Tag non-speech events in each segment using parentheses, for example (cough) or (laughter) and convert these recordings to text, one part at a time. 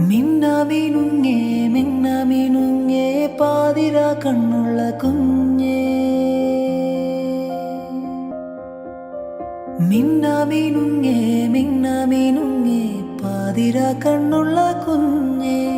മിന്നാമിനുങ്ങേ മിന്നാമിനുങ്ങേ പാതിര കണ്ണുള്ള കുഞ്ഞേ. മിന്നാമിനുങ്ങേ മിന്നാമിനുങ്ങേ പാതിര കണ്ണുള്ള കുഞ്ഞേ.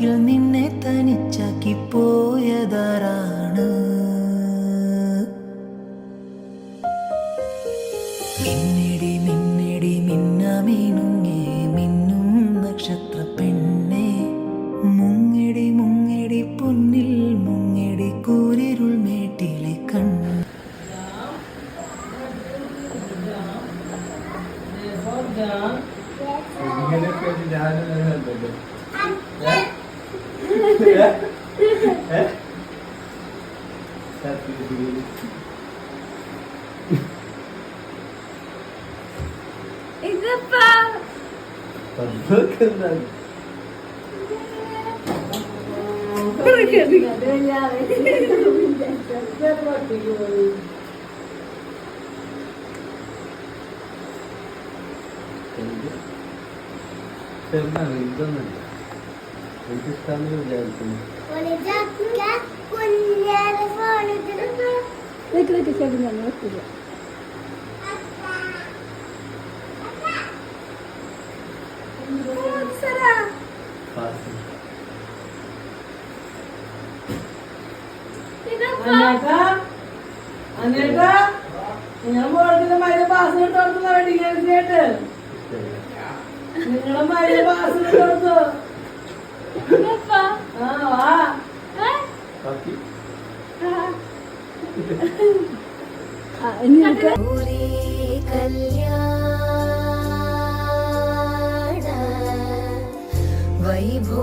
പുഴവക്കിൽ നിന്നെ തനിച്ചാക്കി പോയതാരാണ് മിന്നിടി ഇതൊന്നല്ല എനിക്ക് ഇഷ്ടമെന്ന് വിചാരിക്കുന്നു പാസ്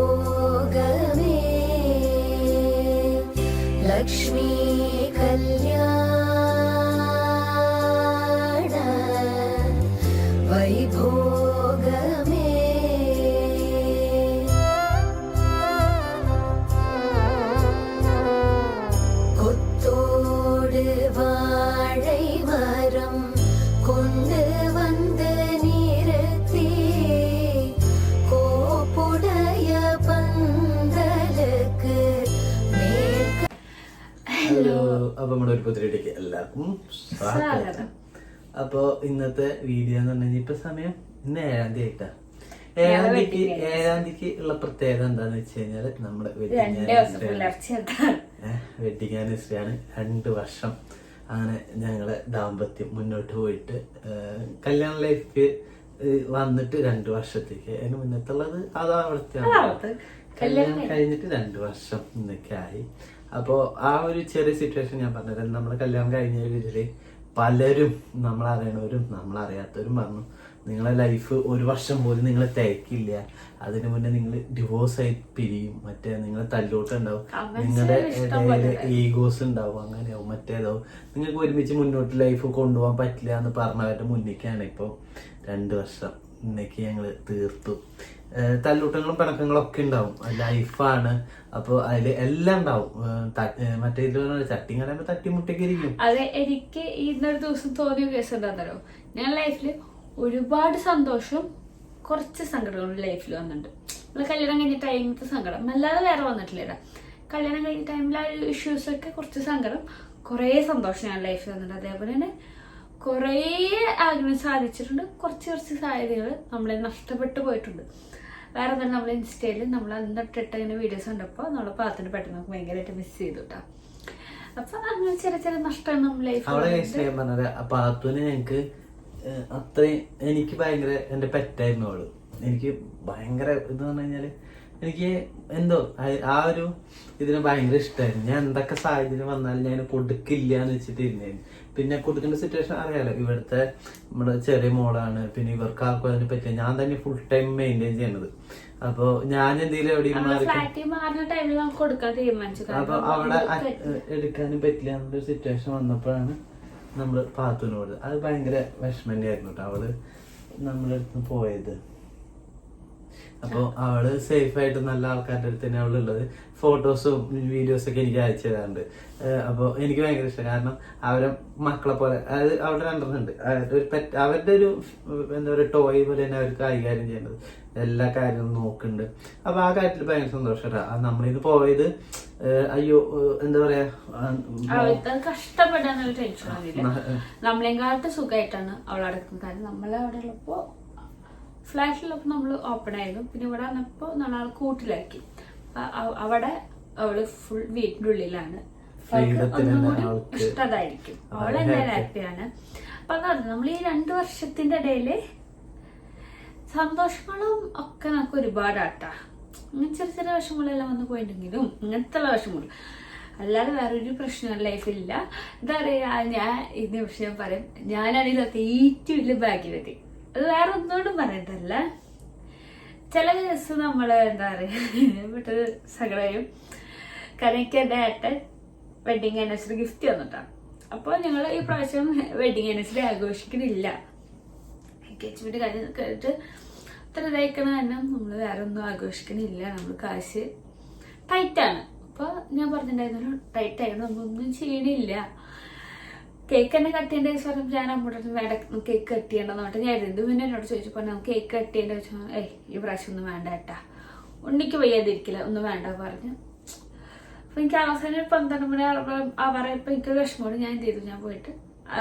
വൈഭോഗമേ ലക്ഷ്മി കല്യാണ അപ്പൊ നമ്മുടെ ഒരു പുതിരിയിലേക്ക് എല്ലാവർക്കും സ്വാഗതം. അപ്പൊ ഇന്നത്തെ വീഡിയോ എന്ന് പറഞ്ഞാൽ ഇപ്പൊ സമയം ഇന്ന് ഏഴാം തീയതി ആയിട്ടാ. ഏഴാം തീയതിക്ക് ഏഴാം തീയതിക്ക് ഉള്ള പ്രത്യേകത എന്താന്ന് വെച്ച് കഴിഞ്ഞാൽ നമ്മുടെ വെഡിങ് ആനിവേഴ്സറി ആണ്. രണ്ട് വർഷം അങ്ങനെ ഞങ്ങളെ ദാമ്പത്യം മുന്നോട്ട് പോയിട്ട് കല്യാണ ലൈഫ് വന്നിട്ട് രണ്ട് വർഷത്തേക്ക്. അതിന് മുന്നത്തുള്ളത് അതാ അവിടുത്തെ കല്യാണം കഴിഞ്ഞിട്ട് രണ്ട് വർഷം ഇന്നൊക്കെ ആയി. അപ്പോ ആ ഒരു ചെറിയ സിറ്റുവേഷൻ ഞാൻ പറഞ്ഞുതരാം. നമ്മൾ കല്യാണം കഴിഞ്ഞ രീതിയിൽ പലരും നമ്മളറിയണവരും നമ്മളറിയാത്തവരും പറഞ്ഞു നിങ്ങളെ ലൈഫ് ഒരു വർഷം പോലും നിങ്ങൾ തിരക്കില്ല അതിനു മുന്നേ നിങ്ങൾ ഡിവോഴ്സ് ആയി പിരിയും. മറ്റേ നിങ്ങൾ തല്ലോട്ടുണ്ടാവും നിങ്ങളുടെ ഈഗോസ് ഉണ്ടാവും. അങ്ങനെയാവും. മറ്റേതാവും നിങ്ങൾക്ക് ഒരുമിച്ച് മുന്നോട്ട് ലൈഫ് കൊണ്ടുപോകാൻ പറ്റില്ല എന്ന് പറഞ്ഞവരുടെ മുന്നിലേക്കാണ് ഇപ്പോൾ രണ്ട് വർഷം. ഇന്നേക്ക് ഞങ്ങൾ തീർത്തു. തല്ലൂട്ടങ്ങളും പിണക്കങ്ങളും ഒക്കെ ഉണ്ടാവും. ലൈഫാണ് അപ്പൊ അതിൽ എല്ലാം ഉണ്ടാവും. മറ്റേ ഇത് ചട്ടി കടയുമ്പോ അത് എനിക്ക് ഇന്നൊരു ദിവസം തോന്നിയ കേസ് എന്താണെന്നോ ഞാൻ ലൈഫിൽ ഒരുപാട് സന്തോഷം കുറച്ച് സങ്കടങ്ങളും ലൈഫിൽ വന്നിട്ടുണ്ട്. നമ്മൾ കല്യാണം കഴിഞ്ഞ ടൈമിലത്തെ സങ്കടം. അല്ലാതെ വേറെ വന്നിട്ടില്ല കല്യാണം കഴിഞ്ഞ ടൈമിൽ ആ ഇഷ്യൂസ് ഒക്കെ കുറച്ച് സങ്കടം കുറേ സന്തോഷം ഞാൻ ലൈഫിൽ വന്നിട്ടുണ്ട്. അതേപോലെ തന്നെ കുറേ ആഗ്രഹം സാധിച്ചിട്ടുണ്ട്. കുറച്ച് കുറച്ച് സാധ്യതകൾ നമ്മളെ നഷ്ടപ്പെട്ടു പോയിട്ടുണ്ട്. വേറെ തന്നെ നമ്മൾ ഇൻസ്റ്റയിൽ നമ്മൾ അന്നിട്ടിട്ട് ഇങ്ങനെ വീഡിയോസ് കണ്ടപ്പോൾ നമ്മൾ പാത്തിന് പെട്ടെന്ന് നമുക്ക് ഭയങ്കരമായിട്ട് മിസ് ചെയ്തു കേട്ടോ അപ്പൊ അങ്ങനെ ചെറിയ ചെറിയ നഷ്ടമാണ് നമ്മൾ ലൈഫ് പറഞ്ഞത് പാത്തുവിന് ഞങ്ങൾക്ക് അത്രയും എനിക്ക് ഭയങ്കര എന്റെ പെറ്റായിരുന്നു അവൾ. എനിക്ക് ഭയങ്കര ഇത് പറഞ്ഞു കഴിഞ്ഞാൽ എനിക്ക് എന്തോ ആ- ആ ഒരു ഇതിന് ഭയങ്കര ഇഷ്ടമായിരുന്നു ഞാൻ എന്തൊക്കെ സാഹചര്യം വന്നാലും ഞാൻ കൊടുക്കില്ല എന്ന് വെച്ചിട്ട് ഇരുന്നായിരുന്നു പിന്നെ കൊടുക്കേണ്ട സിറ്റുവേഷൻ അറിയാലോ. ഇവിടുത്തെ നമ്മുടെ ചെറിയ മോളാണ്. പിന്നെ ഇവർക്ക് ആർക്കും അതിനെ പറ്റില്ല ഞാൻ തന്നെ ഫുൾ ടൈം മെയിന്റെയിൻ ചെയ്യണത് അപ്പൊ ഞാൻ എന്തെങ്കിലും എവിടെയും അപ്പൊ അവിടെ എടുക്കാനും പറ്റില്ല എന്നൊരു സിറ്റുവേഷൻ വന്നപ്പോഴാണ് നമ്മൾ പാത്തുവിനോട്. അത് ഭയങ്കര വിഷമന്റെ ആയിരുന്നു കേട്ടോ. അവൾ നമ്മളെടുത്ത് അടുത്ത് പോയത്. അപ്പോൾ അവൾ സേഫ് ആയിട്ട് നല്ല ആൾക്കാരുടെ അടുത്ത് തന്നെ അവളുള്ളത് ഫോട്ടോസും വീഡിയോസും ഒക്കെ എനിക്ക് അയച്ചു തരാറുണ്ട്. അപ്പോൾ എനിക്ക് ഭയങ്കര ഇഷ്ടം. കാരണം അവരെ മക്കളെ പോലെ അതായത് അവിടെ രണ്ടെണ്ണുണ്ട് അതായത് ഒരു പെറ്റ് അവരുടെ ഒരു എന്താ പറയുക ടോയ് പോലെ തന്നെ അവർക്ക് കൈകാര്യം ചെയ്യുന്നത്. എല്ലാ കാര്യവും നോക്കുന്നുണ്ട്. അപ്പൊ ആ കാര്യത്തിൽ ഭയങ്കര സന്തോഷട്ടാ നമ്മളിത് പോയത് അയ്യോ എന്താ പറയാ കഷ്ടപ്പെടാൻ കഷ്ടപ്പെടാനുള്ള ടെൻഷൻ നമ്മളെങ്കാട്ട് സുഖമായിട്ടാണ് അടക്കുന്നത് കാരണം നമ്മൾ അവിടെ ഫ്ലാറ്റിലുള്ളപ്പോൾ നമ്മൾ ഓപ്പൺ ആയിരുന്നു. പിന്നെ ഇവിടെ വന്നപ്പോൾ നമ്മൾ കൂട്ടിലാക്കി. അപ്പൊ അവിടെ അവൾ ഫുൾ വീട്ടിന്റെ ഉള്ളിലാണ്. ഇഷ്ടതായിരിക്കും. അവൾ എന്തായാലും ഹാപ്പിയാണ് അപ്പൊ അതാണ് നമ്മൾ ഈ രണ്ടു വർഷത്തിന്റെ ഇടയിൽ സന്തോഷങ്ങളും ഒക്കെ നമുക്ക് ഒരുപാടാട്ടാ. ഇങ്ങനെ ചെറിയ ചെറിയ വിഷമങ്ങളെല്ലാം വന്ന് പോയിട്ടുണ്ടെങ്കിലും ഇങ്ങനത്തെ ഉള്ള വിഷമങ്ങൾ അല്ലാതെ വേറൊരു പ്രശ്നം ലൈഫിലില്ല. എന്താ പറയാ ഞാൻ ഈ നിമിഷം പറയും ഞാനാണ് ഇതൊക്കെ ഏറ്റവും വലിയ ഭാഗ്യവതി. അത് വേറെ ഒന്നുകൊണ്ടും പറയണ്ടല്ല. ചില ദിവസം നമ്മൾ എന്താ പറയുക പെട്ടത് സകലയും കാരണം എനിക്ക് എന്റെ ഏട്ടൻ വെഡിങ് ആനിവേഴ്സറി ഗിഫ്റ്റ് തന്നിട്ടാണ് അപ്പോൾ ഞങ്ങൾ ഈ പ്രാവശ്യം വെഡിങ് ആനിവേഴ്സറി ആഘോഷിക്കുന്നില്ല. എൻഗേജ്മെന്റ് കാര്യം കേട്ട് അത്ര ഇതായിക്കണ കാരണം നമ്മൾ വേറെ ഒന്നും ആഘോഷിക്കണില്ല. നമ്മൾ കാശ് ടൈറ്റാണ് അപ്പോൾ ഞാൻ പറഞ്ഞിട്ടുണ്ടായിരുന്നു ടൈറ്റായിരുന്നു നമ്മളൊന്നും ചെയ്യണില്ല. കേക്ക് തന്നെ കട്ട് ചെയ്യേണ്ട ദിവസം പറഞ്ഞപ്പോൾ ഞാൻ അമ്മയുടെ വേണ്ട കേക്ക് കട്ട് ചെയ്യണമെന്ന് പറഞ്ഞിട്ട് ഞാൻ എന്ത് പിന്നെ എന്നോട് ചോദിച്ചപ്പോൾ നമുക്ക് കേക്ക് കട്ട് ചെയ്യേണ്ട വെച്ചാൽ ഏയ് ഈ പ്രാവശ്യം ഒന്നും വേണ്ട ഏട്ടാ ഉണ്ണിക്ക് വയ്യാതിരിക്കില്ല ഒന്നും വേണ്ട പറഞ്ഞു. അപ്പൊ എനിക്ക് അവസാനം ഒരു പന്ത്രണ്ട് മണി അവറയപ്പോ എനിക്ക് വിഷമോട് ഞാൻ എന്ത് ചെയ്തു? ഞാൻ പോയിട്ട്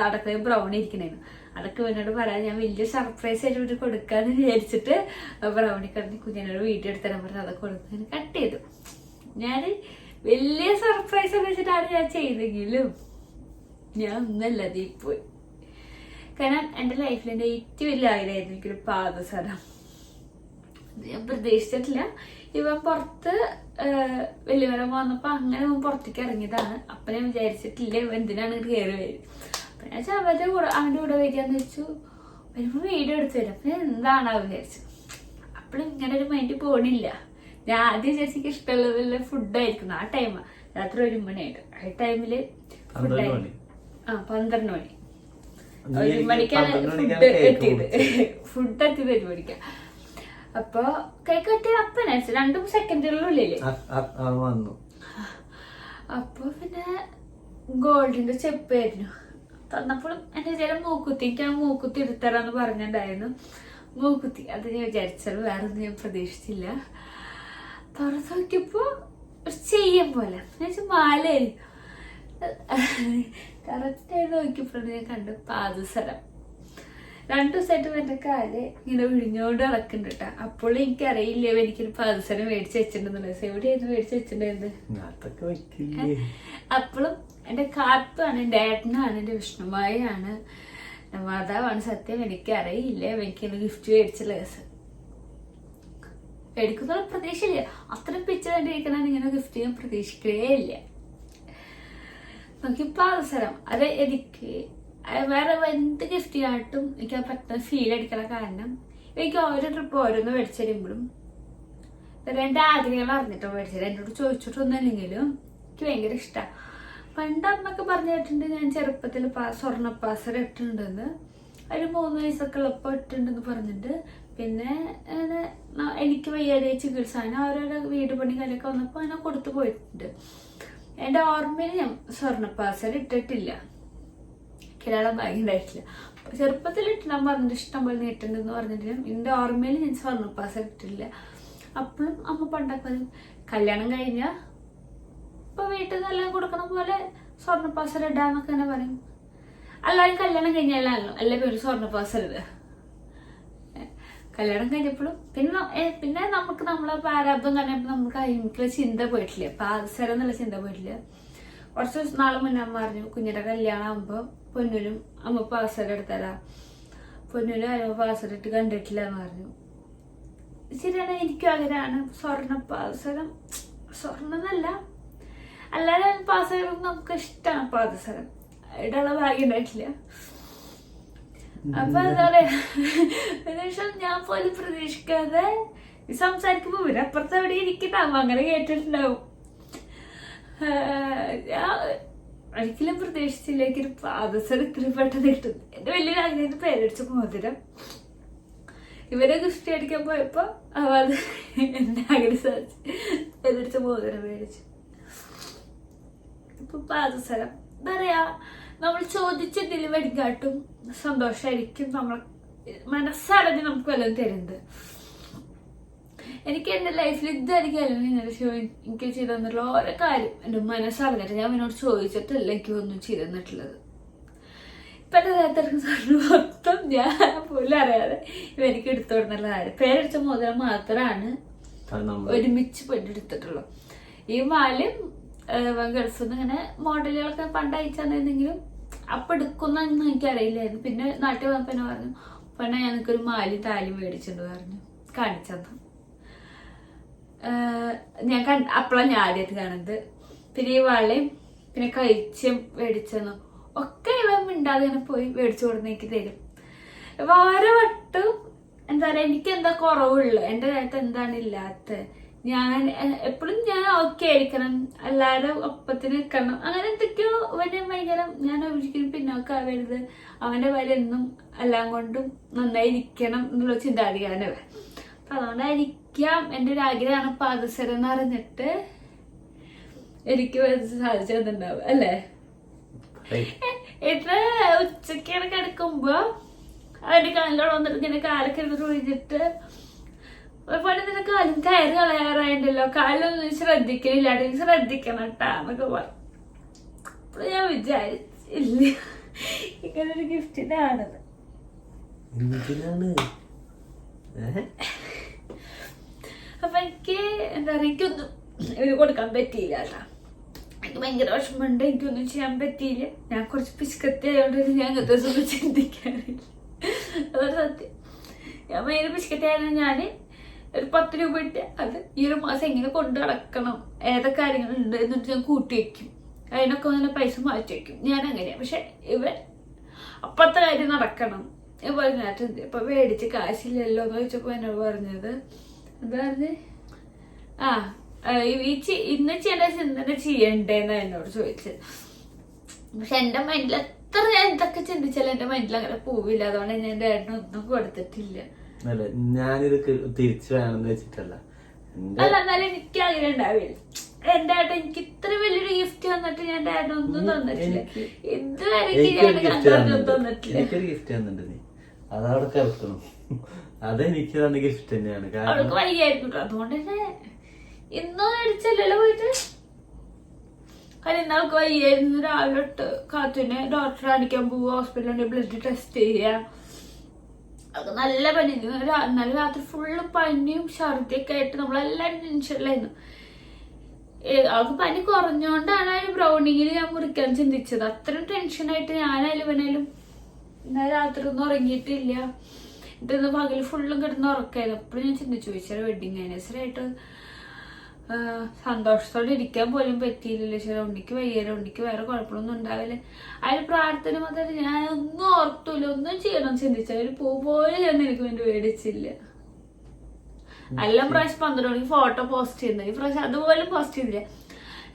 അടക്ക ബ്രൗണി ഇരിക്കണേനു. അതൊക്കെ എന്നോട് പറയാൻ ഞാൻ വലിയ സർപ്രൈസ് ആയിട്ട് ഇവർ കൊടുക്കാന്ന് വിചാരിച്ചിട്ട് ബ്രൗണി കടന്ന് കുഞ്ഞിനോട് വീട്ടിൽ എടുത്തരാൻ പറഞ്ഞു അതൊക്കെ കൊടുക്കാൻ കട്ട് ചെയ്തു. ഞാൻ വലിയ സർപ്രൈസ് ഒക്കെ വെച്ചിട്ടാണ് ഞാൻ ചെയ്തെങ്കിലും ഞാൻ ഒന്നല്ല പോയി കാരണം എന്റെ ലൈഫിൽ എന്റെ ഏറ്റവും വലിയ ആഗ്രഹമായിരുന്നു എനിക്കൊരു പാദസരം. ഞാൻ പ്രതീക്ഷിച്ചിട്ടില്ല. ഇവൻ പുറത്ത് വെല്ലുവിളം വന്നപ്പോൾ അങ്ങനെ ഇവൻ പുറത്തേക്ക് ഇറങ്ങിയതാണ്. അപ്പൊ ഞാൻ വിചാരിച്ചിട്ടില്ല ഇവൻ എന്തിനാണ് കയറി വരും അപ്പൊ ഞാൻ ചവച്ച അവന്റെ കൂടെ അവന്റെ കൂടെ വരികയെന്ന് വെച്ചു. വരുമ്പോ വീഡിയോ എടുത്തു തരും അപ്പൊ ഞാൻ എന്താണാ വിചാരിച്ചു. അപ്പോഴും ഇങ്ങനെ ഒരു മൈൻഡ് പോണില്ല. ഞാൻ ആദ്യം വിചാരിച്ചു എനിക്ക് ഇഷ്ടമുള്ള ഫുഡായിരിക്കും ആ ടൈം രാത്രി ഒരു മണിയായിട്ട്. ആ ടൈമിൽ ഫുഡായിരുന്നു. ആ പന്ത്രണ്ട് മണി. നീ ഒരു എനിക്ക് മണിക്കാണ് ഫുഡ് മണിക്കാണ് കേക്ക് എത്തിയത്. കൊടുത്തത്. ഫുഡ് (laughs) എത്തിയത് ഒരു മണിക്കാ. അപ്പൊ കേക്ക് എത്തിയത് അപ്പനെ രണ്ടും സെക്കൻഡുകളിലുള്ളിൽ അ- അ- വന്നു. അപ്പൊ പിന്നെ ഗോൾഡിന്റെ ചെപ്പായിരുന്നു. തന്നപ്പോഴും എന്റെ വിചാരം മൂക്കുത്തി എനിക്ക് ആ മൂക്കുത്തി എടുത്തരാന്ന് പറഞ്ഞിട്ടുണ്ടായിരുന്നു മൂക്കുത്തി അത് ഞാൻ വിചാരിച്ചത് വേറെ ഒന്നും ഞാൻ പ്രതീക്ഷിച്ചില്ല. തുറന്നു നോക്കിയപ്പോ ഒരു ചെയ്യം പോലെ. എന്നുവെച്ചാൽ മാലയായിരുന്നു കറക്റ്റായിട്ട് നോക്കിയപ്പോഴാണ് ഞാൻ കണ്ടു പാദസരം രണ്ടു ദിവസമായിട്ട് എന്റെ കാൽ ഇങ്ങനെ വിഴിഞ്ഞോണ്ട് നടക്കുന്നുണ്ട് കേട്ടോ അപ്പോൾ എനിക്കറിയില്ല എനിക്കൊരു പാദസരം മേടിച്ച് വെച്ചിട്ടുണ്ടെന്നുള്ളത് എവിടെയായിരുന്നു മേടിച്ച് വെച്ചിട്ടുണ്ടായിരുന്നത് അപ്പോഴും എന്റെ കാപ്പാണ് എന്റെ ഏട്ടനാണ് എന്റെ വിഷ്ണുമായാണ് മാതാവാണ്. സത്യം എനിക്ക് അറിയില്ല എനിക്ക് ഗിഫ്റ്റ് മേടിച്ചുള്ള എടുക്കുന്ന പ്രതീക്ഷയില്ല. അത്രയും പിച്ച കണ്ടിരിക്കണ ഇങ്ങനെ ഗിഫ്റ്റ് ഞാൻ പ്രതീക്ഷിക്കുകയേ ഇല്ല. നോക്കിയപ്പോ അവസരം. അത് എനിക്ക് വേറെ എന്ത് ഗിഫ്റ്റ് ആയിട്ടും എനിക്ക് അത് പെട്ടെന്ന് ഫീൽ അടിക്കണ കാരണം എനിക്ക് ഓരോ ട്രിപ്പ് ഓരോന്ന് മേടിച്ചു തരുമ്പോഴും എന്റെ ആഗ്രഹങ്ങൾ അറിഞ്ഞിട്ടോ മേടിച്ചത്. എന്നോട് ചോദിച്ചിട്ടൊന്നുമില്ലെങ്കിലും എനിക്ക് ഭയങ്കര ഇഷ്ടമാണ് പണ്ട് അമ്മയ്ക്ക് പറഞ്ഞു കേട്ടിട്ടുണ്ട് ഞാൻ ചെറുപ്പത്തിൽ സ്വർണപ്പാസര ഇട്ടിട്ടുണ്ടെന്ന്. ഒരു മൂന്ന് വയസ്സൊക്കെ ഉള്ളപ്പോൾ ഇട്ടിട്ടുണ്ടെന്ന് പറഞ്ഞിട്ട്. പിന്നെ എനിക്ക് വയ്യാതെ ചികിത്സ അങ്ങനെ ഓരോരോ വീട് പണി കാര്യമൊക്കെ വന്നപ്പോൾ അങ്ങനെ കൊടുത്തു പോയിട്ടുണ്ട്. എന്റെ ഓർമ്മയിൽ ഞാൻ സ്വർണപ്പാസര ഇട്ടിട്ടില്ല. കിരാളം ഭയങ്കരമായിട്ടില്ല ചെറുപ്പത്തിൽ ഇട്ടിടാൻ പറഞ്ഞിട്ട് ഇഷ്ടം പോലെ നീട്ടുണ്ടെന്ന് പറഞ്ഞിട്ട് എന്റെ ഓർമ്മയിൽ ഞാൻ സ്വർണപ്പാസര ഇട്ടിട്ടില്ല. അപ്പോഴും അമ്മ പണ്ടൊക്കെ കല്യാണം കഴിഞ്ഞ ഇപ്പൊ വീട്ടിൽ നിന്ന് എല്ലാം കൊടുക്കണ പോലെ സ്വർണപ്പാസര ഇടാന്നൊക്കെ തന്നെ പറയും. എല്ലാവരും കല്യാണം കഴിഞ്ഞാലും എല്ലാവരും ഒരു സ്വർണപ്പാസര ഇടുക. കല്യാണം കഴിഞ്ഞപ്പോഴും പിന്നെ പിന്നെ നമുക്ക് നമ്മളെ പ്രാരാബ്ദം കഴിഞ്ഞപ്പോൾ നമുക്ക് അതിനുള്ള ചിന്ത പോയിട്ടില്ല. പാദസരം എന്നുള്ള ചിന്ത പോയിട്ടില്ല. കുറച്ച് നാളെ മുന്നേ അമ്മ പറഞ്ഞു കുഞ്ഞിന്റെ കല്യാണം ആകുമ്പോ പൊന്നൂരും അമ്മ പാകസരം എടുത്തരാ പൊന്നൂരും അമ്മ പാകസരം ഇട്ട് കണ്ടിട്ടില്ല എന്ന് പറഞ്ഞു. ശരിയാണ് എനിക്കും ആഗ്രഹമാണ് സ്വർണ പാദസരം സ്വർണം എന്നല്ല അല്ലാതെ പാകസരം നമുക്ക് ഇഷ്ടമാണ് പാദസരം ഇടാനുള്ള ഭാഗ്യം ഉണ്ടായിട്ടില്ല. അപ്പൊ എന്താ പറയാ ഏകദേശം ഞാൻ പോലും പ്രതീക്ഷിക്കാതെ സംസാരിക്കുമ്പോ ഇവരപ്പുറത്ത് എവിടെ ഇരിക്കുന്നുണ്ടാവും അങ്ങനെ കേട്ടിട്ടുണ്ടാവും. ഒരിക്കലും പ്രതീക്ഷിച്ചില്ല എനിക്കൊരു പാദസരം ഇത്രയും പെട്ടെന്ന് കിട്ടും. എന്റെ വലിയൊരു ആഗ്രഹം പേരടിച്ച മോതിരം. ഇവരെ ഗിഫ്റ്റ് അടിക്കാൻ പോയപ്പോ അവ അത് എന്നെ ആഗ്രഹം സാധിച്ചു പേരടിച്ച മോതിരം മേടിച്ചു. ഇപ്പൊ പാദസരം എന്താ പറയാ? നമ്മൾ ചോദിച്ചതിൽ വരികാട്ടും സന്തോഷമായിരിക്കും നമ്മൾ മനസ്സറിഞ്ഞ് നമുക്ക് വല്ലതും തരുന്നത്. എനിക്ക് എന്റെ ലൈഫിൽ ഇതായിരിക്കും അല്ലെങ്കിൽ ശിവ എനിക്ക് ചെയ്തു തന്നിട്ടുള്ള ഓരോ കാര്യം. എന്റെ മനസ്സറിഞ്ഞിട്ട് ഞാൻ അവനോട് ചോദിച്ചിട്ടല്ല എനിക്ക് ഒന്നും ചെയ്തു തന്നിട്ടുള്ളത് ഇപ്പോഴത്തെ നേരത്തെ സാറിന് മൊത്തം ഞാൻ പോലും അറിയാതെ ഇവനിക്ക് എടുത്തു കൊടുന്നുള്ള കാര്യം. പേരടിച്ച മുതൽ മാത്രമാണ് ഒരുമിച്ച് പോയിട്ട് എടുത്തിട്ടുള്ളൂ ഈ മാലും ഗൾഫിൽ നിന്ന് ഇങ്ങനെ മോഡലുകളൊക്കെ പണ്ട് അയച്ചാന്നെങ്കിലും അപ്പൊ എടുക്കുന്നൊന്നും എനിക്ക് അറിയില്ലായിരുന്നു പിന്നെ നാട്ടിൽ വന്നപ്പോൾ എന്നെ പറഞ്ഞു പെണ്ണ ഞാൻ എനിക്കൊരു താലി മേടിച്ചിട്ടുണ്ട് പറഞ്ഞു. കാണിച്ചത് ഞാൻ കണ്ട അപ്പോഴാണ് ഞാൻ ആദ്യമായിട്ട് കാണുന്നത്. പിന്നെ ഈ വളയും പിന്നെ കഴിച്ചും മേടിച്ചെന്നു. ഒക്കെ ഇവ മിണ്ടാതെ ഇങ്ങനെ പോയി മേടിച്ചു കൊടുന്ന് എനിക്ക് തരും ഓരോ വട്ടും എന്താ പറയാ എനിക്ക് എന്താ കുറവുള്ളു. എന്റെ കാര്യത്ത് എന്താണ് ഇല്ലാത്ത ഞാൻ എപ്പോഴും ഞാൻ ഓക്കെ ആയിരിക്കണം. എല്ലാവരും ഒപ്പത്തിന് നിൽക്കണം. അങ്ങനെ എന്തൊക്കെയോ അവനെ ഭയങ്കര ഞാൻ ഒരിക്കലും പിന്നോക്കാവരുത് അവന്റെ വരെ എന്നും എല്ലാം കൊണ്ടും നന്നായിരിക്കണം എന്നുള്ള ചിന്താഗതിയാണ് അവൻ. അപ്പൊ അതുകൊണ്ടായിരിക്കാം എന്റെ ഒരു ആഗ്രഹമാണ് പാദസരം എന്ന് അറിഞ്ഞിട്ട് എനിക്ക് സാധിച്ചു തന്നിട്ടുണ്ടാവും അല്ലേ? ഇത്ര ഉച്ചക്കാണ് കിടക്കുമ്പോ അവന്റെ കാലിലോട് വന്നിട്ട് ഇങ്ങനെ കാലൊക്കെ ഇരുന്നിട്ട് ഒഴിഞ്ഞിട്ട് ഒരുപാട് നിന്നെ കാലും കയറി കളയാറായിണ്ടല്ലോ. കാലൊന്നും ശ്രദ്ധിക്കണില്ല നീ ശ്രദ്ധിക്കണം കേട്ടാ എന്നൊക്കെ പറഞ്ഞു അപ്പൊ ഞാൻ വിചാരിച്ചില്ല. ഇങ്ങനെ ഒരു ഗിഫ്റ്റിനാണെന്ന്. എന്തിനാണ്? അപ്പൊ എനിക്ക് എന്താ പറയാ എനിക്കൊന്നും ഇത് കൊടുക്കാൻ പറ്റിയില്ല കേട്ടാ എനിക്ക് ഭയങ്കര വിഷമമുണ്ട്. എനിക്കൊന്നും ചെയ്യാൻ പറ്റിയില്ല. ഞാൻ കുറച്ച് പിശുക്കത്തി ആയതുകൊണ്ട് ഞാൻ അങ്ങനത്തെ ദിവസം ചിന്തിക്കാറില്ല. അതൊരു സത്യം. ഞാൻ ഭയങ്കര പിശുക്കത്തി ആയതുകൊണ്ട് ഞാൻ ഒരു പത്ത് രൂപ ഇട്ട് അത് ഈ ഒരു മാസം എങ്ങനെ കൊണ്ടു നടക്കണം? ഏതൊക്കെ കാര്യങ്ങളുണ്ട് എന്നിട്ട് ഞാൻ കൂട്ടി വെക്കും. അതിനൊക്കെ നല്ല പൈസ മാറ്റി വെക്കും. ഞാൻ അങ്ങനെയാണ് പക്ഷെ ഇവൻ അപ്പത്തെ കാര്യം നടക്കണം. ഞാൻ പറഞ്ഞിട്ടുണ്ട് ഇപ്പൊ മേടിച്ച് കാശില്ലല്ലോ എന്ന് ചോദിച്ചപ്പോ എന്നോട് പറഞ്ഞത് എന്താ ആ ഈ ഇന്ന് ചെയ്യേണ്ട ചിന്തന ചെയ്യണ്ടേന്ന് എന്നോട് ചോദിച്ചത്. പക്ഷെ എന്റെ മൈൻഡിൽ എത്ര ഞാൻ ഇതൊക്കെ ചിന്തിച്ചാലും എന്റെ മൈൻഡിൽ അങ്ങനെ പോവില്ല. അതുകൊണ്ട് ഞാൻ എന്റെ ഏട്ടനൊന്നും കൊടുത്തിട്ടില്ല. അല്ല ഞാനിത് തിരിച്ചു വേണമെന്ന് വെച്ചിട്ടല്ല. അല്ല എന്നാലും എനിക്ക് അങ്ങനെ ഉണ്ടാവില്ല. എന്റെ ഏട്ടൻ എനിക്ക് ഇത്ര വലിയൊരു ഗിഫ്റ്റ് തന്നിട്ട് ഞാൻ ഏട്ടൻ ഒന്നും തന്നിട്ടില്ല. ഇതുവരെ എനിക്കൊരു ഗിഫ്റ്റ് തന്നിട്ടുണ്ട്. നീ. അതവിടെ കേൾക്കണം. അതെനിക്ക് തന്ന ഗിഫ്റ്റ് തന്നെയാണ്. അവൾക്ക് കേട്ടോ. അതുകൊണ്ട് തന്നെ ഇന്നും മേടിച്ചല്ലോ പോയിട്ട്? കാരണം ഇന്നാൾക്ക് വയ്യായിരുന്നു രാവിലെ തൊട്ട് ഡോക്ടറെ കാണിക്കാൻ പോവുക ഹോസ്പിറ്റലിൽ ബ്ലഡ് ടെസ്റ്റ് ചെയ്യുക അത് നല്ല പനി. ഇന്നലെ രാത്രി ഫുള്ള് പനിയും ഛർദിയൊക്കെ ആയിട്ട് നമ്മളെല്ലാവരും ടെൻഷനിലായിരുന്നു അവൾക്ക് പനി കുറഞ്ഞോണ്ടാണ് ഒരു ബ്രൗണിങ്ങിൽ ഞാൻ മുറിക്കാൻ ചിന്തിച്ചത്. അത്രയും ടെൻഷനായിട്ട് ഞാനായാലും ഇവനായാലും ഇന്നലെ രാത്രി ഒന്നും ഉറങ്ങിയിട്ടില്ല ഇന്ന് പകൽ ഫുള്ളും കിടന്ന് ഉറക്കായിരുന്നു. അപ്പോഴും ഞാൻ ചിന്തിച്ചു ചോദിച്ചാൽ വെഡിങ് ആനിവേഴ്സറി ആയിട്ട് സന്തോഷത്തോടെ ഇരിക്കാൻ പോലും പറ്റിയില്ലല്ലോ. ചില ഉണ്ടിക്ക് വയ്യാലോ ഉണ്ടിക്ക് വേറെ കുഴപ്പമൊന്നും ഉണ്ടാവില്ല. അതിൽ പ്രാർത്ഥന മാത്രം ഞാൻ ഒന്നും ഓർത്തൂല ഒന്നും ചെയ്യണം ചിന്തിച്ച. ഒരു പൂ പോലും ഞാൻ എനിക്ക് വേണ്ടി മേടിച്ചില്ല. എല്ലാം പ്രാവശ്യം പന്ത്രണ്ട് മണിക്ക് ഫോട്ടോ പോസ്റ്റ് ചെയ്യുന്നത് ഈ പ്രാവശ്യം അതുപോലും പോസ്റ്റ് ചെയ്തില്ല.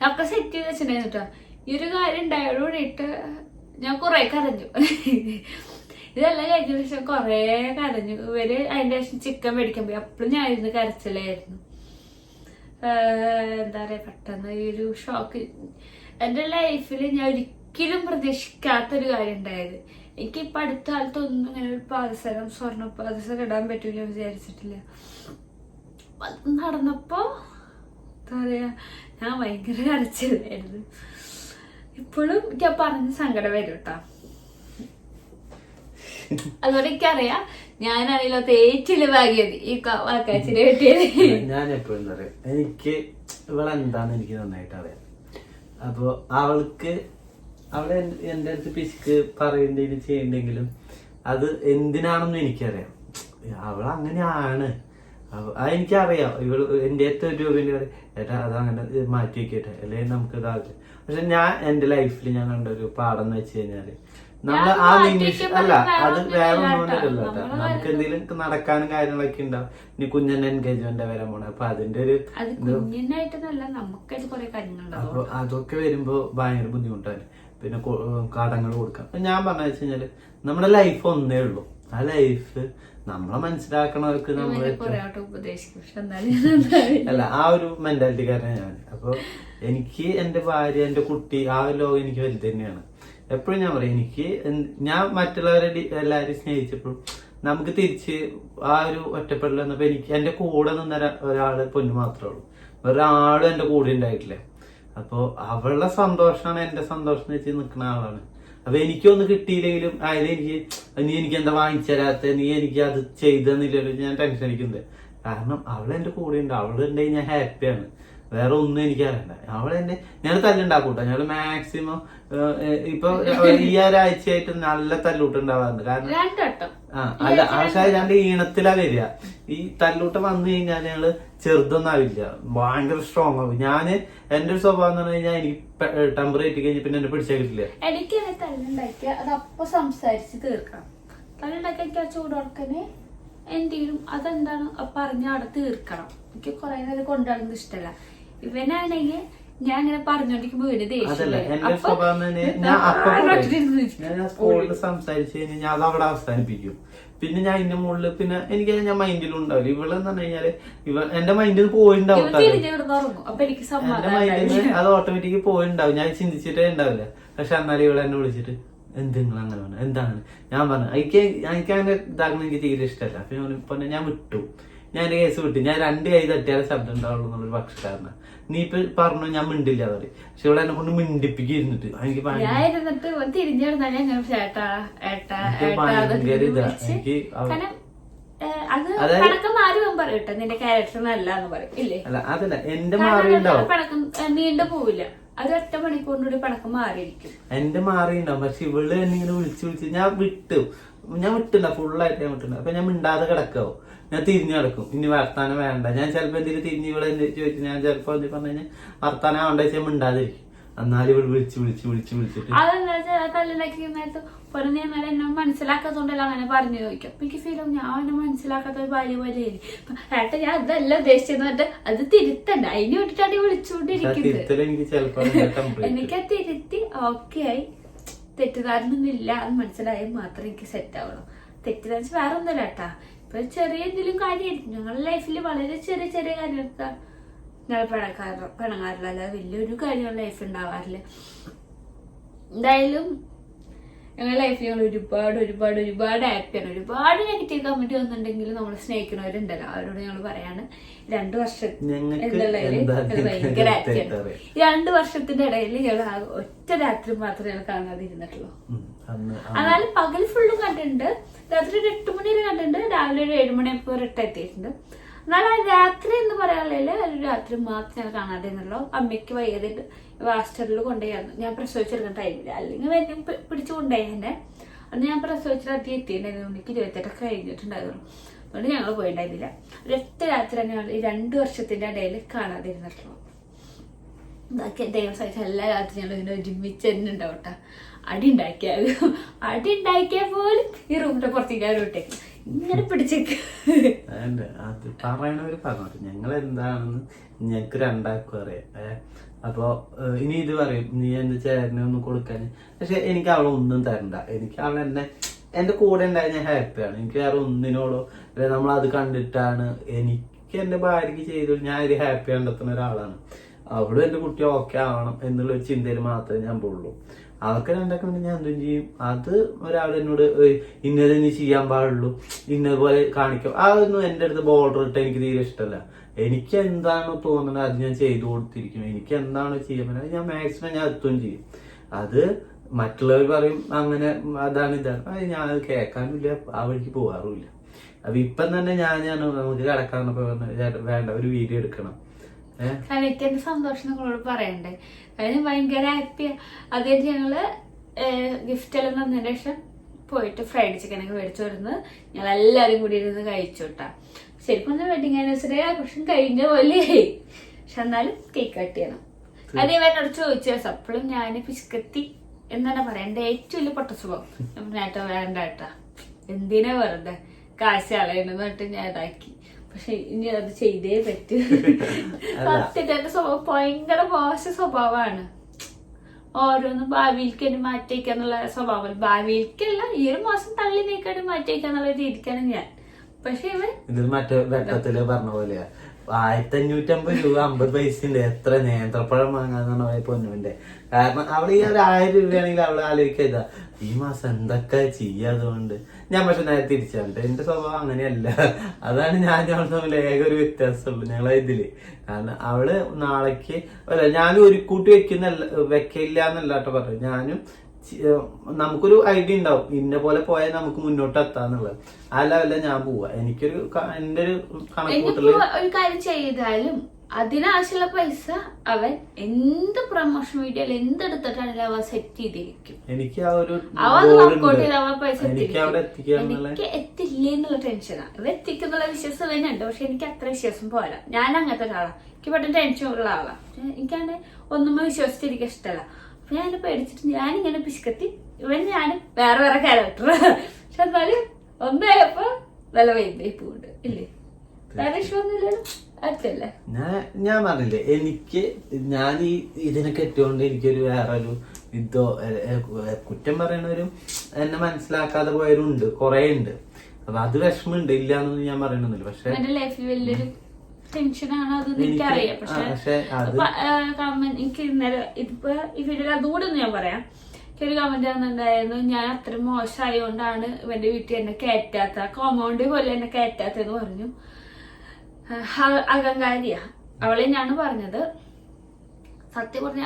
ഒക്കെ സെറ്റ് ചെയ്ത് വെച്ചിട്ടുണ്ടായിരുന്നു കേട്ടോ ഈ ഒരു കാര്യം ഉണ്ടായതോടിയിട്ട് ഞാൻ കുറെ കരഞ്ഞു. ഇതെല്ലാം കഴിഞ്ഞ ശേഷം കുറെ കരഞ്ഞു. ഇവർ അതിന്റെ ശേഷം ചിക്കൻ മേടിക്കാൻ പോയി. അപ്പോഴും ഞാനിരുന്ന് കരച്ചിലായിരുന്നു. എന്താ പറയാ പെട്ടെന്ന് ഈ ഒരു ഷോക്ക് എന്റെ ലൈഫിൽ ഞാൻ ഒരിക്കലും പ്രതീക്ഷിക്കാത്തൊരു കാര്യം ഉണ്ടായത്. എനിക്ക് ഇപ്പൊ അടുത്ത കാലത്ത് ഒന്നും ഇങ്ങനെ ഒരു പാദസരം സ്വർണ പാദസരം ഇടാൻ പറ്റൂല വിചാരിച്ചിട്ടില്ല. അത് നടന്നപ്പോ എന്താ പറയാ ഞാൻ ഭയങ്കര കരച്ചിലായിരുന്നു. ഇപ്പോഴും ആ പറഞ്ഞ സങ്കടം വരും കേട്ടോ അതുപോലെ എനിക്കറിയാം ഞാനാണെങ്കിലോ തേച്ചിൽ ഭാഗ്യത് ഈ വാക്കാച്ചിനെ കിട്ടിയത്. ഞാൻ എപ്പോഴും എന്താ എനിക്ക് എനിക്ക് ഇവളെന്താന്ന് എനിക്ക് നന്നായിട്ട് അറിയാം. അപ്പൊ അവൾക്ക് അവളെ എന്റെ അടുത്ത് പിശുക്ക് പറയണ്ടെങ്കിലും ചെയ്യണ്ടെങ്കിലും അത് എന്തിനാണെന്ന് എനിക്കറിയാം. അവൾ അങ്ങനെയാണ്. അതെനിക്കറിയാം ഇവൾ എന്റെ അടുത്ത് ഒരു രൂപ ഏട്ടാ അത് അങ്ങനെ മാറ്റി വെക്കട്ടെ. അല്ലെങ്കിൽ നമുക്ക് ഇതാകട്ടെ പക്ഷെ ഞാൻ എന്റെ ലൈഫിൽ ഞാൻ കണ്ട ഒരു പാഠം എന്ന് വെച്ച് കഴിഞ്ഞാൽ നമ്മൾ ആ നിമിഷം അല്ല അത് വേറെ. ഒന്നുകൊണ്ടല്ല നമുക്ക് എന്തെങ്കിലും നടക്കാനും കാര്യങ്ങളൊക്കെ ഉണ്ടാവും. ഇനി കുഞ്ഞന്റെ എൻഗേജ്മെന്റ് വരാൻ പോണേ. അപ്പൊ അതിന്റെ ഒരു അപ്പൊ അതൊക്കെ വരുമ്പോ ഭയങ്കര ബുദ്ധിമുട്ടാണ്. പിന്നെ കടങ്ങൾ കൊടുക്കാം അപ്പൊ ഞാൻ പറഞ്ഞ വെച്ച് കഴിഞ്ഞാൽ നമ്മുടെ ലൈഫ് ഒന്നേ ഉള്ളൂ. ആ ലൈഫ് നമ്മളെ മനസ്സിലാക്കണവർക്ക് നമ്മൾ അല്ല ആ ഒരു മെന്റാലിറ്റിക്കാരനാണ് ഞാൻ അപ്പൊ എനിക്ക് എന്റെ ഭാര്യ എന്റെ കുട്ടി ആ ഒരു ലോകം എനിക്ക് വലുത് തന്നെയാണ്. എപ്പോഴും ഞാൻ പറയും എനിക്ക് ഞാൻ മറ്റുള്ളവരെ എല്ലാവരും സ്നേഹിച്ചപ്പോഴും നമുക്ക് തിരിച്ച് ആ ഒരു ഒറ്റപ്പെടൽ വന്നപ്പോൾ എനിക്ക് എന്റെ കൂടെ നിന്ന ഒരാൾ പൊന്നു മാത്രമേ ഉള്ളൂ. ഒരാളും എന്റെ കൂടെ ഉണ്ടായിട്ടില്ല. അപ്പോൾ അവളുടെ സന്തോഷമാണ് എന്റെ സന്തോഷം വെച്ച് നിൽക്കുന്ന ആളാണ്. അപ്പൊ എനിക്കൊന്നും കിട്ടിയില്ലെങ്കിലും അതിൽ എനിക്ക് നീ എനിക്ക് എന്താ വാങ്ങിച്ചു തരാത്ത? നീ എനിക്ക് അത് ചെയ്തെന്നില്ലല്ലോ ഞാൻ ടെൻഷൻ അടിക്കുന്നത് കാരണം അവൾ എന്റെ കൂടെ ഉണ്ട്. അവളുണ്ടെങ്കിൽ ഞാൻ ഹാപ്പിയാണ് വേറെ ഒന്നും എനിക്ക് അറിയണ്ട. അവൾ എന്നെ ഞാൻ തല്ലുണ്ടാക്കൂട്ടോ. ഞങ്ങൾ മാക്സിമം ഇപ്പൊ ഈ ഒരാഴ്ചയായിട്ട് നല്ല തല്ലൂട്ടുണ്ടാവാറുണ്ട് കാരണം ആ അല്ല പക്ഷെ രണ്ട് ഈണത്തിലാ വരിക. ഈ തല്ലൂട്ട് വന്നു കഴിഞ്ഞാൽ ഞങ്ങൾ ചെറുതൊന്നാവില്ല. ഭയങ്കര സ്ട്രോങ് ആവും. ഞാൻ എന്റെ ഒരു സ്വഭാവം എന്ന് പറഞ്ഞു കഴിഞ്ഞാൽ എനിക്ക് ടെമ്പർ കയറ്റി കഴിഞ്ഞാൽ പിന്നെ എന്നെ പിടിച്ചാൽ കിട്ടില്ല. എനിക്ക് തല്ലുണ്ടാക്കിയ അത് അപ്പൊ സംസാരിച്ച് തീർക്കണം. തല്ലുണ്ടാക്കിയ ആ എന്തെങ്കിലും അതെന്താണ് പറഞ്ഞ അവിടെ തീർക്കണം. എനിക്ക് കുറെ നേരം കൊണ്ടുനടന്നത് ഇഷ്ടമല്ല ഇവനാണെങ്കിൽ ഞാൻ അങ്ങനെ പറഞ്ഞോണ്ടിരിക്കുമ്പോ ഇവന് അതല്ല ദേഷ്യം എന്റെ സ്വഭാവം തന്നെ ഞാൻ അപ്പൊ. ഞാൻ സ്കൂളിൽ സംസാരിച്ചു കഴിഞ്ഞാൽ ഞാൻ അത് അവിടെ അവസാനിപ്പിക്കും. പിന്നെ ഞാൻ അതിന്റെ മുകളിൽ പിന്നെ എനിക്ക് ഞാൻ മൈൻഡിലും ഉണ്ടാവില്ല. ഇവളെന്ന് പറഞ്ഞു കഴിഞ്ഞാൽ ഇവ എന്റെ മൈൻഡിൽ പോയിണ്ടാവും ഇവൻ. തിരിഞ്ഞു ഉറങ്ങും. അപ്പൊ എനിക്ക് എന്റെ സമാധാനം മൈൻഡിൽ അത് ഓട്ടോമാറ്റിക് പോയിണ്ടാവും. ഞാൻ ചിന്തിച്ചിട്ടേ ഉണ്ടാവില്ല. പക്ഷെ എന്നാലും ഇവിടെ എന്നെ വിളിച്ചിട്ട് എന്ത് നിങ്ങൾ അങ്ങനെ പറഞ്ഞു? എന്താണ്? ഞാൻ പറഞ്ഞു എനിക്ക് എനിക്ക് അങ്ങനെ ഇതാകുന്ന എനിക്ക് തീരെ ഇഷ്ടമല്ല. അപ്പൊ ഞാൻ ഞാൻ വിട്ടു. ഞാൻ കേസ് വിട്ടു. ഞാൻ രണ്ട് കൈ തട്ടിയാലേ ശബ്ദം ഉണ്ടാവുള്ളൂ എന്നുള്ളൊരു പക്ഷക്കാരനാണ് നീ ഇപ്പൊ പറഞ്ഞു ഞാൻ മിണ്ടില്ല അവർ പക്ഷെ ഇവിടെ എന്നെ കൊണ്ട് മിണ്ടിപ്പിക്കിരുന്നിട്ട് എനിക്ക് ഭയങ്കര എനിക്ക് ഇതാ. അല്ല അതല്ല എന്റെ മാറി നീണ്ടു പോവില്ല. അത് ഒറ്റ മണിക്കൂറിനുള്ളിൽ പണക്കം മാറിയിരിക്കും. എന്റെ മാറി പക്ഷെ ഇവൾ എന്നെ ഇങ്ങനെ വിളിച്ച് വിളിച്ച് ഞാൻ വിട്ടു. ഞാൻ വിട്ടില്ല ഫുള്ളായിട്ട് ഞാൻ വിട്ടില്ല. അപ്പൊ ഞാൻ മിണ്ടാതെ കിടക്കാവോ. ഞാൻ തിരിഞ്ഞു കിടക്കും ഇനി വർത്താനം വേണ്ട. ഞാൻ ചിലപ്പോൾ എന്തെങ്കിലും തിരിഞ്ഞ് ഇവിടെ ചോദിച്ചു ഞാൻ ചിലപ്പോ എന്തെങ്കിലും പറഞ്ഞു കഴിഞ്ഞാൽ വർത്താനം വേണ്ട വെച്ചാൽ മിണ്ടാതിരിക്കും. എന്നാലും ഇവിടെ വിളിച്ച് വിളിച്ച് വിളിച്ച് വിളിച്ചിട്ട്. അതെന്താ വെച്ചാൽ തല്ലുണ്ടാക്കി നേരത്ത് പറഞ്ഞ എന്നാൽ എന്നെ മനസ്സിലാക്കാത്തോണ്ടല്ല അങ്ങനെ പറഞ്ഞു ചോദിക്കും. എനിക്ക് ഫീൽ ഞാൻ എന്നെ മനസ്സിലാക്കാത്ത ഒരു ഭാര്യ പോലെ ഏട്ടാ ഞാൻ അതല്ല ഉദ്ദേശിച്ചെന്ന് പറഞ്ഞിട്ട് അത് തിരുത്തണ്ട. അതിന് വേണ്ടിട്ടാണ് വിളിച്ചുകൊണ്ടിരിക്കുന്നത്. എനിക്ക് തിരുത്തി ഓക്കെ ആയി. തെറ്റിദ്ധാരണൊന്നുമില്ല അത് മനസ്സിലായാൽ മാത്രം എനിക്ക് സെറ്റ് ആവണം തെറ്റിദ്ധാരിച്ച് വേറെ ഒന്നുമില്ല കേട്ടാ ഇപ്പൊ ചെറിയ എന്തെങ്കിലും കാര്യമായിരിക്കും. ഞങ്ങളുടെ ലൈഫിൽ വളരെ ചെറിയ ചെറിയ കാര്യങ്ങളൊക്കെ ഞങ്ങൾ പിണക്കാറ് പിണങ്ങാറില്ല അല്ലാതെ വലിയൊരു കാര്യം ലൈഫ് ഉണ്ടാവാറില്ല എന്തായാലും ഞങ്ങളുടെ ലൈഫിൽ ഞങ്ങൾ ഒരുപാട് ഒരുപാട് ഒരുപാട് ആണ് ഒരുപാട് നെഗറ്റീവ് കമന്റ് വന്നിട്ടുണ്ടെങ്കിൽ നമ്മൾ സ്നേഹിക്കുന്നവരുണ്ടല്ലോ. അവരോട് ഞങ്ങൾ പറയാണ് രണ്ടു വർഷം ഭയങ്കര ആക്ട് രണ്ട് വർഷത്തിന്റെ ഇടയിൽ ഞങ്ങൾ ഒറ്റ രാത്രി മാത്രമേ ഞങ്ങൾ കാണാതിരുന്നിട്ടുള്ളൂ. എന്നാലും പകൽ ഫുള്ളും കണ്ടിട്ടുണ്ട്. രാത്രി ഒരു എട്ട് മണി വരെ കണ്ടിട്ടുണ്ട്. രാവിലെ ഒരു ഏഴ് മണിയപ്പോൾ റിട്ടേൺ എത്തിയിട്ടുണ്ട്. എന്നാൽ ആ രാത്രി എന്ന് പറയാനുള്ള ഒരു രാത്രി മാത്രം ഞാൻ കാണാതെ നിന്നുള്ളൂ അമ്മയ്ക്ക് വയ്യാതിട്ട് വാസ്റ്ററിൽ കൊണ്ടുപോയിരുന്നു ഞാൻ പ്രസവിച്ചെടുക്കുന്ന ടൈമിൽ അല്ലെങ്കിൽ വലിയ പിടിച്ചു കൊണ്ടുപോയി എന്നെ അന്ന് ഞാൻ പ്രസവിച്ചിട്ട് അധികം എത്തിയിട്ടുണ്ടായിരുന്നു. എനിക്ക് ഇരുപത്തെട്ടൊക്കെ കഴിഞ്ഞിട്ടുണ്ടായിരുന്നു. അതുകൊണ്ട് ഞങ്ങൾ പോയിണ്ടായിരുന്നില്ല ഒരൊറ്റ രാത്രി ഞങ്ങൾ ഈ രണ്ട് വർഷത്തിന്റെ ഇടയിൽ കാണാതെ ഇരുന്നിട്ടുള്ളൂ. ഇതൊക്കെ ദൈവം സഹിച്ച എല്ലാ രാത്രി ഞങ്ങൾ ഇങ്ങനെ ഒരുമിച്ച് തന്നെ ഉണ്ടാവട്ടെ അടി ഉണ്ടാക്കിയ അടി ഉണ്ടാക്കിയാൽ പോലും ഈ റൂമിന്റെ പുറത്തേക്ക് ആരും ഇങ്ങനെ പിടിച്ചേക്ക്. പറയണവര് ഞങ്ങൾ എന്താണെന്ന് ഞങ്ങക്ക് രണ്ടാക്കും അറിയാം. അപ്പൊ ഇനി ഇത് പറയും. നീ എന്റെ ചേട്ടനെ ഒന്നും കൊടുക്കാൻ പക്ഷെ എനിക്ക് അവളെ ഒന്നും തരണ്ട. എനിക്ക് അവൾ എന്നെ എന്റെ കൂടെ ഉണ്ടായ ഞാൻ ഹാപ്പിയാണ് എനിക്ക് വേറെ ഒന്നിനോടോ നമ്മൾ അത് കണ്ടിട്ടാണ് എനിക്ക് എന്റെ ഭാര്യക്ക് ചെയ്തു ഞാൻ ഒരു ഹാപ്പി കണ്ടെത്തുന്ന ഒരാളാണ്. അവളും എന്റെ കുട്ടി ഓക്കെ ആവണം എന്നുള്ള ഒരു ചിന്തയിൽ മാത്രമേ ഞാൻ പോകുള്ളൂ അവർക്ക് ഉണ്ടാക്കുന്നുണ്ട് ഞാൻ എന്തും ചെയ്യും. അത് ഒരാൾ എന്നോട് ഇന്നത് നീ ചെയ്യാൻ പാടുള്ളൂ. ഇന്നതുപോലെ കാണിക്കും. അതൊന്നും എന്റെ അടുത്ത് ബോർഡർ ഇട്ട് എനിക്ക് തീരെ ഇഷ്ടമല്ല. എനിക്ക് എന്താണോ തോന്നുന്നത് അത് ഞാൻ ചെയ്തു കൊടുത്തിരിക്കും. എനിക്ക് എന്താണോ ചെയ്യാൻ പറ്റുന്നത് ഞാൻ മാക്സിമം ഞാൻ എത്തുകയും ചെയ്യും. അത് മറ്റുള്ളവർ പറയും അങ്ങനെ അതാണ് ഇതാണ്. ഞാൻ അത് കേൾക്കാനുമില്ല. ആ വഴിക്ക് പോകാറുമില്ല. അപ്പൊ ഇപ്പം തന്നെ ഞാൻ ഞാൻ നമുക്ക് പറഞ്ഞു വേണ്ട ഒരു വീഡിയോ എടുക്കണം. എനിക്ക് എന്റെ സന്തോഷം നിങ്ങളോട് പറയണ്ടേ? കാര്യം ഭയങ്കര ഹാപ്പിയാ അതായത് ഞങ്ങൾ ഗിഫ്റ്റ് എല്ലാം തന്നതിന് ശേഷം പോയിട്ട് ഫ്രൈഡ് ചിക്കൻ ഒക്കെ മേടിച്ചു വരുന്നത് ഞങ്ങൾ എല്ലാവരും കൂടി ഇരുന്ന് കഴിച്ചു കേട്ടാ ശരിക്കും ഒന്ന് വെഡിങ് ആനിവേഴ്സറി ആഘോഷം കഴിഞ്ഞ പോലെ പക്ഷെ എന്നാലും കേക്ക് കട്ട് ചെയ്യണം. അത് ഇവനോട് ചോദിച്ചു അപ്പോഴും ഞാൻ പിസ്കത്തി എന്നാണ് പറയാ എന്റെ ഏറ്റവും വലിയ പൊട്ട സുഖം നേട്ടോ വേണ്ട കേട്ടാ എന്തിനാ വെറുതെ? കാശ് അളയണെന്ന് പറഞ്ഞിട്ട് ഞാൻ ഇതാക്കി. പക്ഷെ ഇനി അത് ചെയ്തേ പറ്റൂ. സത്യത്തെ സ്വഭാവം ഭയങ്കര മോശ സ്വഭാവമാണ്. ഓരോന്ന് ഭാവിയിലേക്ക് തന്നെ മാറ്റിവെക്കാന്നുള്ള സ്വഭാവം. ഭാവിയിലേക്കല്ല ഈ ഒരു മാസം തള്ളി നീക്കാണ്ട് മാറ്റിവെക്കാന്നുള്ള രീതിക്കാണ് ഞാൻ. പക്ഷെ ഇവൻ മറ്റേ വെട്ടത്തിൽ പറഞ്ഞ പോലെയാ. ആയിരത്തി അഞ്ഞൂറ്റമ്പത് രൂപ അമ്പത് പൈസ ഉണ്ട് എത്ര നേന്ത്രപ്പഴം വാങ്ങാന്ന് പറഞ്ഞ പൊന്നുവിന്റെ. കാരണം അവൾ ഈ ഒരു ആയിരം രൂപയാണെങ്കിൽ അവൾ ആലോചിക്കുക ഈ മാസം എന്തൊക്കെ ചെയ്യാതുകൊണ്ട് ഞാൻ പക്ഷെ നേരെ തിരിച്ചാണ്ട് എന്റെ സ്വഭാവം അങ്ങനെയല്ല. അതാണ് ഞാൻ അവൾ തമ്മിൽ ഏക ഒരു വ്യത്യാസമുള്ളൂ ഞങ്ങളെ ഇതിൽ. കാരണം അവൾ നാളേക്ക് അല്ല ഞാനും ഒരു കൂട്ടി വെക്കുന്ന വെക്കില്ല എന്നല്ല കേട്ടോ പറഞ്ഞു ഞാനും നമുക്കൊരു ഐഡിയ ഉണ്ടാവും. ഇന്ന പോലെ പോയാൽ നമുക്ക് മുന്നോട്ട് എത്താന്നുള്ളത്. ആ ലെവലിൽ ഞാൻ പോവാ. എനിക്കൊരു എന്റെ ഒരു കണക്കൂട്ടൽ ഒരു കാര്യം ചെയ്താലും അതിനാവശ്യമുള്ള പൈസ അവൻ എന്ത് പ്രൊമോഷൻ വീഡിയോയിൽ എന്തെടുത്തിട്ടാണെങ്കിലും അവ സെറ്റ് ചെയ്തിരിക്കും. എനിക്ക് ആ ഒരു എനിക്ക് അവിടെ എനിക്ക് എത്തില്ല എന്നുള്ള ടെൻഷനാണ് ഇവ എത്തിക്കുന്നുള്ള വിശ്വാസം തന്നെ ഉണ്ട്. പക്ഷെ എനിക്ക് അത്ര വിശ്വാസം പോരാ. ഞാൻ അങ്ങനത്തെ ഒരാളാണ് എനിക്ക് പെട്ടെന്ന് ടെൻഷൻ ഉള്ള ആളാണ് എനിക്കാണ് ഒന്നും വിശ്വസിച്ചിരിക്കാൻ ഇഷ്ടമല്ല ഞാൻ പേടിച്ചിട്ട് ഞാനിങ്ങനെ പിശുക്കത്തി. ഇവൻ ഞാൻ വേറെ വേറെ ക്യാരക്ടർ പക്ഷെ എന്നാലും ഒന്നായപ്പോ നല്ല വൈബായി പോകുന്നുണ്ട് ഇല്ലേ? വേറെ ഇഷ്ടമൊന്നുമില്ലല്ലോ ഞാൻ ഞാൻ പറഞ്ഞില്ലേ എനിക്ക് ഞാൻ ഈ ഇതിനൊക്കെ കെട്ടിയോണ്ട് എനിക്കൊരു വേറെ ഒരു ഇതോ കുറ്റം പറയണവരും എന്നെ മനസ്സിലാക്കാതെ പോയവരുണ്ട് കൊറേ ഉണ്ട് അപ്പൊ അത് വിഷമമുണ്ട്. ഇല്ല എന്നൊന്നും ഞാൻ പറയണമെന്നില്ല പക്ഷെ ടെൻഷനാണ് അത് എനിക്ക് എനിക്കറിയാം. പക്ഷെ കമന്റ് എനിക്ക് ഇന്നലെ ഇതിപ്പോ ഈ വീട്ടിൽ അതുകൂടെ ഒന്ന് ഞാൻ പറയാം. എനിക്കൊരു കമന്റ് വന്നിട്ടുണ്ടായിരുന്നു ഞാൻ അത്ര മോശമായതുകൊണ്ടാണ് ഇവന്റെ വീട്ടിൽ എന്നെ കയറ്റാത്ത കോമ്പൗണ്ട് പോലെ എന്നെ കയറ്റാത്തെന്ന് പറഞ്ഞു. അകങ്കാരിയ. അഹങ്കാരിയാ അവളെ ഞാൻ പറഞ്ഞത് സത്യം പറഞ്ഞ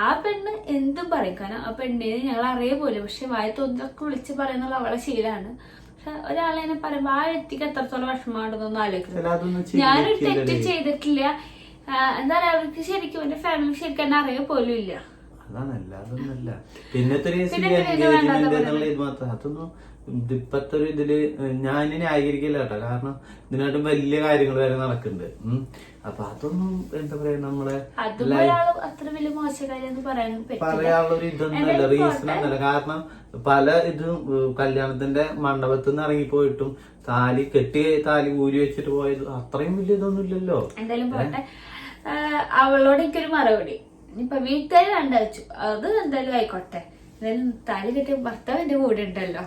ആ പെണ്ണ് എന്തും പറയും. കാരണം ആ പെണ്ണിനെ ഞങ്ങൾ അറിയ പോലെ പക്ഷെ വായ തോന്നൊക്കെ വിളിച്ച് പറയുന്നുള്ള അവളെ ശീലാണ്. പക്ഷെ ഒരാളെ എന്നെ പറയുമ്പോ ആ വ്യക്തിക്ക് എത്രത്തോളം അതൊന്നും ആലോചിക്കുന്നു ഞാനൊരു തെറ്റ് ചെയ്തിട്ടില്ല. എന്താ പറയാ അവർക്ക് ശരിക്കും എന്റെ ഫാമിലി ശരിക്കും എന്നെ അറിയ പോലും ഇല്ല. അതൊന്നും പിന്നെ അതൊന്നും ഇത് ഇപ്പത്തെ ഒരു ഇതിൽ ഞാൻ ന്യായീകരിക്കില്ല കേട്ടോ. കാരണം ഇതിനായിട്ട് വലിയ കാര്യങ്ങൾ വരെ നടക്കുന്നുണ്ട്. അപ്പൊ അതൊന്നും എന്താ പറയാ നമ്മളെ പറയാനുള്ള ഒരു ഇതൊന്നുമല്ല റീസൺ ഒന്നുമല്ല. കാരണം പല ഇതും കല്യാണത്തിന്റെ മണ്ഡപത്തിൽ നിന്ന് ഇറങ്ങിപ്പോയിട്ടും താലി കെട്ടി താലി ഊരി വെച്ചിട്ട് പോയത് അത്രയും വലിയ ഇതൊന്നും ഇല്ലല്ലോ. എന്തായാലും പോട്ടെ. ആ, അവളോട് എനിക്കൊരു മറുപടി. ഇനിയിപ്പൊ വീട്ടുകാർ കണ്ടു അത് എന്തായാലും ആയിക്കോട്ടെ. എന്തായാലും താലി കെട്ടിയ ഭർത്താവ് എന്റെ കൂടെ ഉണ്ടല്ലോ.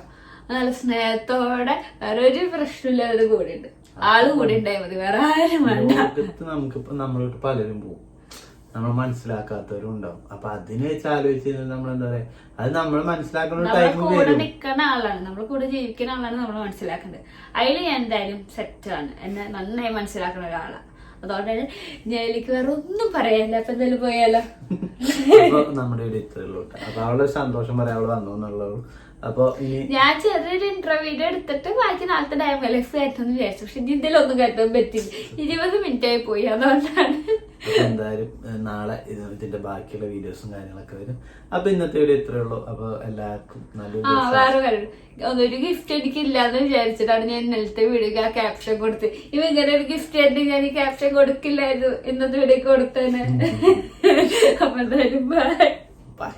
നല്ല സ്നേഹത്തോടെ വേറെ ഒരു പ്രശ്നമില്ലാതെ കൂടെ ഉണ്ട് ആൾ കൂടെ ഉണ്ടായാൽ മതി വേറെ ആരും വേണ്ട. ലോകത്ത് നമുക്കിപ്പോ നമ്മളോട് പലരും പോകും നമ്മൾ മനസ്സിലാക്കാത്തവരും ഉണ്ടാവും അപ്പൊ അതിനെ വെച്ച് ആലോചിച്ച് നമ്മൾ എന്താ പറയാ? അത് നമ്മൾ മനസ്സിലാക്കുന്ന നമ്മളെ കൂടെ നിൽക്കുന്ന ആളാണ്. നമ്മൾ കൂടെ ജീവിക്കുന്ന ആളാണ് നമ്മൾ മനസ്സിലാക്കേണ്ടത് അതിൽ ഞാൻ എന്തായാലും ആണ്. എന്നെ നന്നായി മനസ്സിലാക്കുന്ന ഒരാളാണ് അതുകൊണ്ട് ഞാൻ എനിക്ക് വേറെ ഒന്നും പറയാനില്ല അപ്പൊ എന്തായാലും പോയാലോ? നമ്മുടെ ഇവിടെ ഇത്രയുള്ളൂ അപ്പൊ അവളെ സന്തോഷം പറയാൻ അവൾ വന്നു എന്നുള്ളൂ അപ്പൊ ഞാൻ ചെറിയൊരു ഇന്റർവ്യൂ എടുത്തിട്ട് ബാക്കി നാളത്തെ ഡയമലക്സ് ലൈഫ് കയറ്റെന്ന് വിചാരിച്ചു. പക്ഷെ ഇതിലൊന്നും കയറ്റാൻ പറ്റില്ല. ഇരുപത് മിനിറ്റ് ആയി പോയി അതുകൊണ്ടാണ്. എന്തായാലും നാളെ ഇതിന്റെ ബാക്കിയുള്ള വീഡിയോസും കാര്യങ്ങളൊക്കെ വരും. അപ്പൊ ഇന്നത്തെ വീഡിയോ ഇത്രേ ഉള്ളൂ. അപ്പൊ എല്ലാവർക്കും നല്ലൊരു ഒരു ഗിഫ്റ്റ് എനിക്ക് ഇല്ലാന്ന് വിചാരിച്ചിട്ടാണ് ഞാൻ ഇന്നലത്തെ വീഡിയോക്ക് ആ ക്യാപ്ഷൻ കൊടുത്ത് ഇവ ഇങ്ങനെ ഒരു ഗിഫ്റ്റ് ആയിട്ട് ഞാൻ ഈ ക്യാപ്ഷൻ കൊടുക്കില്ലായിരുന്നു. ഇന്നത്തെ വീഡിയോ കൊടുത്തേനെ അപ്പൊ എന്തായാലും ബൈ ബൈ